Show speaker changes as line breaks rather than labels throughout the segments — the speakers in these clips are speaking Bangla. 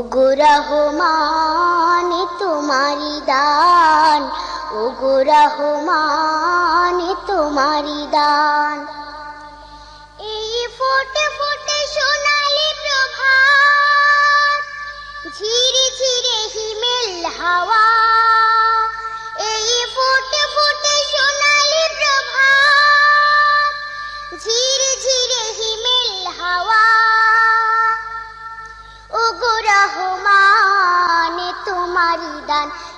ওগো রহমান তোমারি দান ওগো রহমান তোমারি দান। এই ফোটে ফোটে সোনালি প্রভাত ঝিরে ঝিরে হিমেল হাওয়া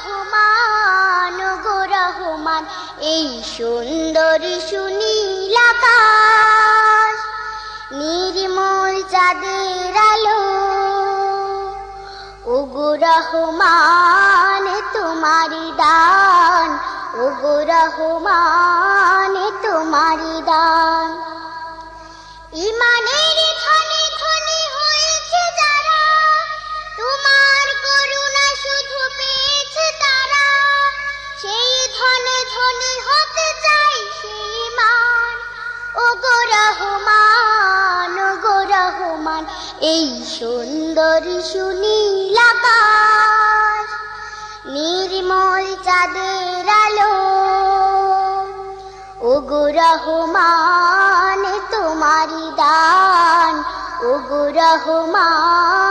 রহমান গো রহমান, এই সুন্দর সুনীল আকাশ, নির্মল চাঁদের আলো। ও গো রহমান তোমার দান ও গো রহমান রহমান, গো রহমান, এই সুন্দর সুনীল আকাশ নির্মল চাঁদের আলো। ও গো রহমান তোমারি দান, ও গো রহমান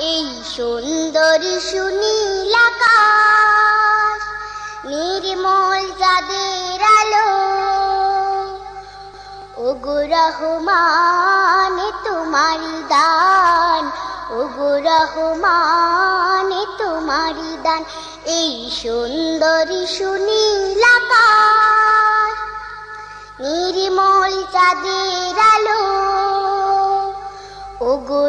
এই সুন্দরী সুনীল নির্মল চাঁদের আলো। ওগো রহমান তোমারি দান। ওগো রহমান তোমারি দান। এই সুন্দরী সুনীল নির্মল চাঁদের আলো। ওগো